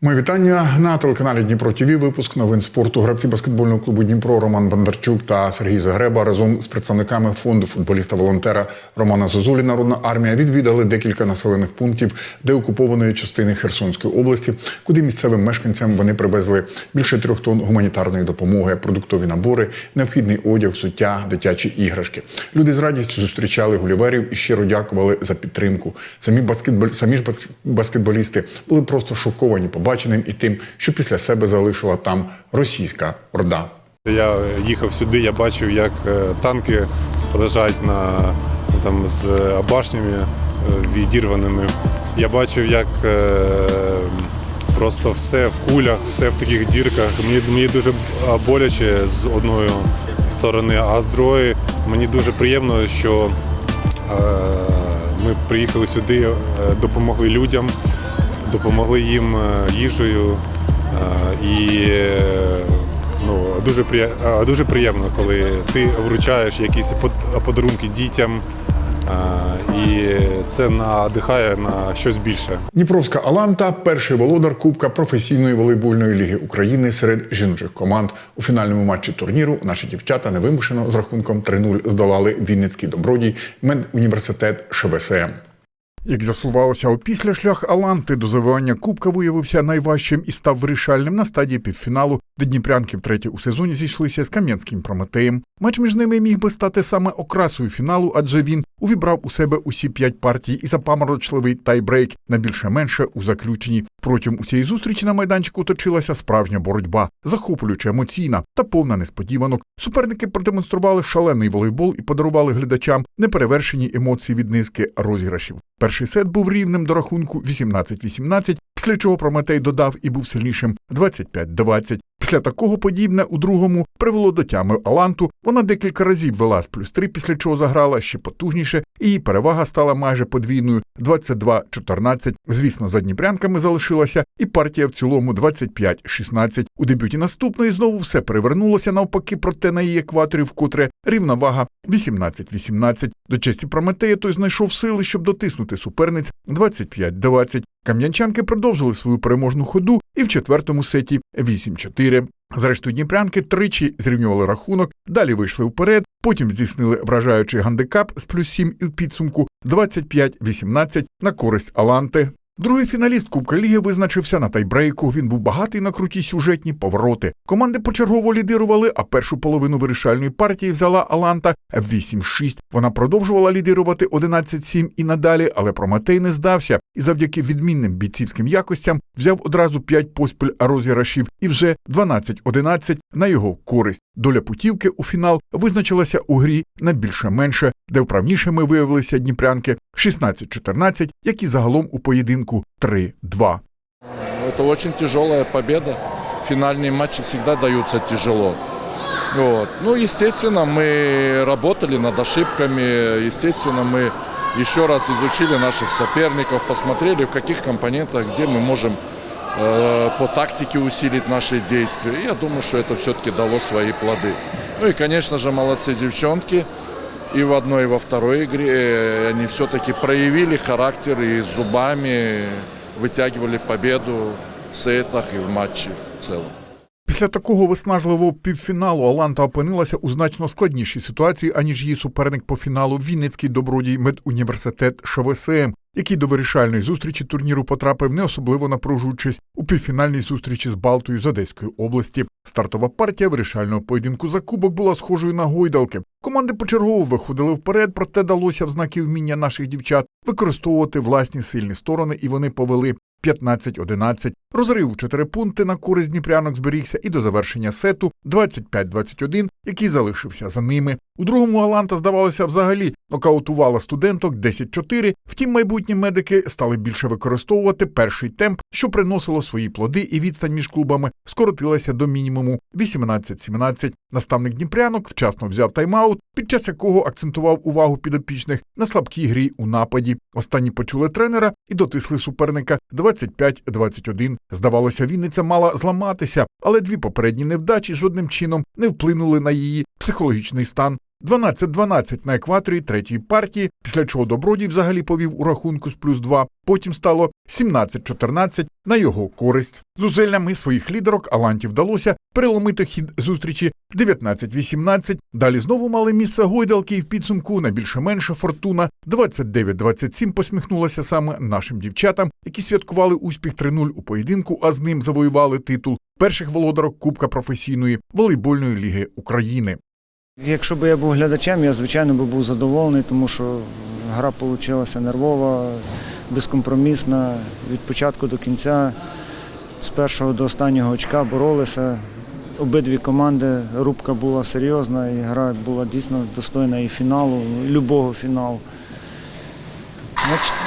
Мої вітання на телеканалі Дніпро ТВ. Випуск новин спорту. Гравці баскетбольного клубу Дніпро Роман Бондарчук та Сергій Загреба разом з представниками фонду футболіста-волонтера Романа Зозулі Народна армія відвідали декілька населених пунктів деокупованої частини Херсонської області, куди місцевим мешканцям вони привезли більше трьох тонн гуманітарної допомоги, продуктові набори, необхідний одяг, взуття, дитячі іграшки. Люди з радістю зустрічали гуліверів і щиро дякували за підтримку. Самі баскетболь, самі ж баскетболісти були просто шоковані побаченим і тим, що після себе залишила там російська орда. Я їхав сюди, я бачив, як е, танки лежать на там з башнями е, відірваними. Я бачив, як е, просто все в кулях, все в таких дірках. Мені, мені дуже боляче з одної сторони, а з другої мені дуже приємно, що е, ми приїхали сюди, е, допомогли людям, допомогли їм е, їжею. е, І е, ну, дуже, дуже приємно, коли ти вручаєш якісь под- подарунки дітям, і це надихає на щось більше. Дніпровська Аланта перший володар Кубка професійної волейбольної ліги України серед жіночих команд. У фінальному матчі турніру наші дівчата невимушено з рахунком 3-0 здолали Вінницький добродій медуніверситет ШВСМ. Як з'ясувалося, опісля шлях Аланти до завоювання Кубка виявився найважчим і став вирішальним на стадії півфіналу, де дніпрянки втретє у сезоні зійшлися з Кам'янським Прометеєм. Матч між ними міг би стати саме окрасою фіналу, адже він увібрав у себе усі п'ять партій і запаморочливий тайбрейк на більше-менше у заключенні. Протягом усієї зустрічі на майданчику точилася справжня боротьба, захоплююча емоційна та повна несподіванок. Суперники продемонстрували шалений волейбол і подарували глядачам неперевершені емоції від низки розіграшів. Перший сет був рівним до рахунку 18-18, після чого Прометей додав і був сильнішим 25-20. Після такого подібне у другому привело до тями Аланту. Вона декілька разів вела з плюс 3, після чого заграла ще потужніше, і її перевага стала майже подвійною 22-14. Звісно, за дніпрянками залишилася і партія в цілому 25-16. У дебюті наступної знову все перевернулося навпаки, проте на її екваторі вкотре рівна вага 18-18. До честі Прометея той знайшов сили, щоб дотиснути суперниць 25-20. Кам'янчанки продовжили свою переможну ходу і в четвертому сеті 8-4. Зрештою, дніпрянки тричі зрівнювали рахунок, далі вийшли вперед, потім здійснили вражаючий гандикап з плюс 7 і в підсумку 25-18 на користь Аланти. Другий фіналіст Кубка Ліги визначився на тайбрейку. Він був багатий на круті сюжетні повороти. Команди почергово лідирували, а першу половину вирішальної партії взяла Аланта в 8-6. Вона продовжувала лідирувати 11-7 і надалі, але Прометей не здався і завдяки відмінним бійцівським якостям взяв одразу 5 поспіль розіграшів і вже 12-11 на його користь. Доля путівки у фінал визначилася у грі на більше-менше, де вправнішими виявилися дніпрянки 16-14, які загалом у поєдинку 3-2. Это очень тяжелая победа. Финальные матчи всегда даются тяжело. Вот. Ну, естественно, мы работали над ошибками. Естественно, мы еще раз изучили наших соперников, посмотрели, в каких компонентах, где мы можем э, по тактике усилить наши действия. И я думаю, что это все-таки дало свои плоды. Ну и, конечно же, молодцы девчонки. И в одной, и во второй игре э, они все-таки проявили характер и зубами вытягивали победу в сетах и в матче в целом. Після такого виснажливого півфіналу Аланта опинилася у значно складнішій ситуації, аніж її суперник по фіналу Вінницький добродій медуніверситет ШВСМ, який до вирішальної зустрічі турніру потрапив не особливо напружуючись у півфінальній зустрічі з Балтою з Одеської області. Стартова партія вирішального поєдинку за кубок була схожою на гойдалки. Команди почергово виходили вперед, проте далося в знаки вміння наших дівчат використовувати власні сильні сторони, і вони повели 15-11. Розрив у 4 пункти на користь дніпрянок зберігся і до завершення сету 25-21, який залишився за ними. У другому Аланта, здавалося, взагалі нокаутувала студенток 10-4, втім майбутні медики стали більше використовувати перший темп, що приносило свої плоди, і відстань між клубами скоротилася до мінімуму 18-17. Наставник Дніпрянок вчасно взяв тайм-аут, під час якого акцентував увагу підопічних на слабкій грі у нападі. Останні почули тренера і дотисли суперника 25-21. Здавалося, Вінниця мала зламатися, але дві попередні невдачі жодним чином не вплинули на її психологічний стан. 12-12 на екваторі третьої партії, після чого Добродій взагалі повів у рахунку з плюс 2. Потім стало 17-14 на його користь. Зусиллями своїх лідерок Аланті вдалося переломити хід зустрічі 19-18. Далі знову мали місце гойдалки і в підсумку на більше-менше фортуна 29-27 посміхнулася саме нашим дівчатам, які святкували успіх 3-0 у поєдинку, а з ним завоювали титул перших володарок Кубка професійної волейбольної ліги України. Якщо б я був глядачем, я звичайно би був задоволений, тому що гра вийшла нервова, безкомпромісна. Від початку до кінця, з першого до останнього очка боролися. Обидві команди, рубка була серйозна, і гра була дійсно достойна і фіналу, і любого фіналу.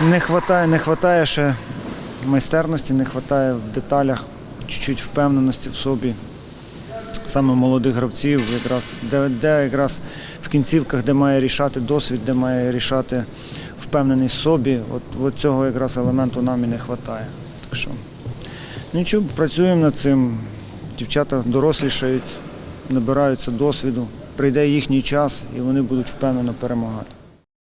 Не вистачає, не вистачає ще майстерності, не вистачає в деталях, чуть-чуть впевненості в собі саме молодих гравців, якраз, де, де якраз в кінцівках, де має рішати досвід, де має рішати впевненість собі, от, от цього якраз елементу нам і не вистачає. Так що нічого, працюємо над цим. Дівчата дорослішають, набираються досвіду, прийде їхній час і вони будуть впевнено перемагати.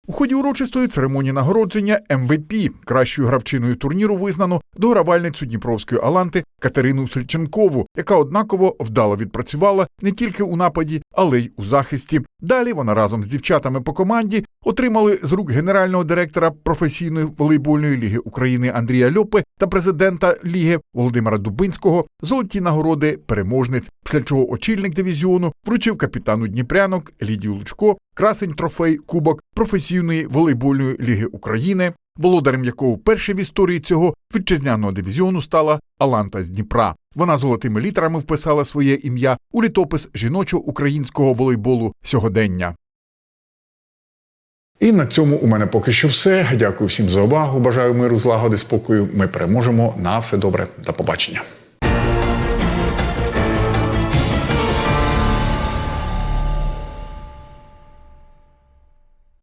У ході урочистої церемонії нагородження МВП кращою гравчиною турніру визнано догравальницю Дніпровської Аланти Катерину Сельченкову, яка однаково вдало відпрацювала не тільки у нападі, але й у захисті. Далі вона разом з дівчатами по команді отримали з рук генерального директора професійної волейбольної ліги України Андрія Льопи та президента ліги Володимира Дубинського золоті нагороди переможниць. Після чого очільник дивізіону вручив капітану Дніпрянок Лідію Лучко красень трофей Кубок професійної волейбольної ліги України, володарем якого вперше в історії цього вітчизняного дивізіону стала Аланта з Дніпра. Вона золотими літерами вписала своє ім'я у літопис жіночого українського волейболу сьогодення. І на цьому у мене поки що все. Дякую всім за увагу. Бажаю миру, злагоди, спокою. Ми переможемо. На все добре. До побачення.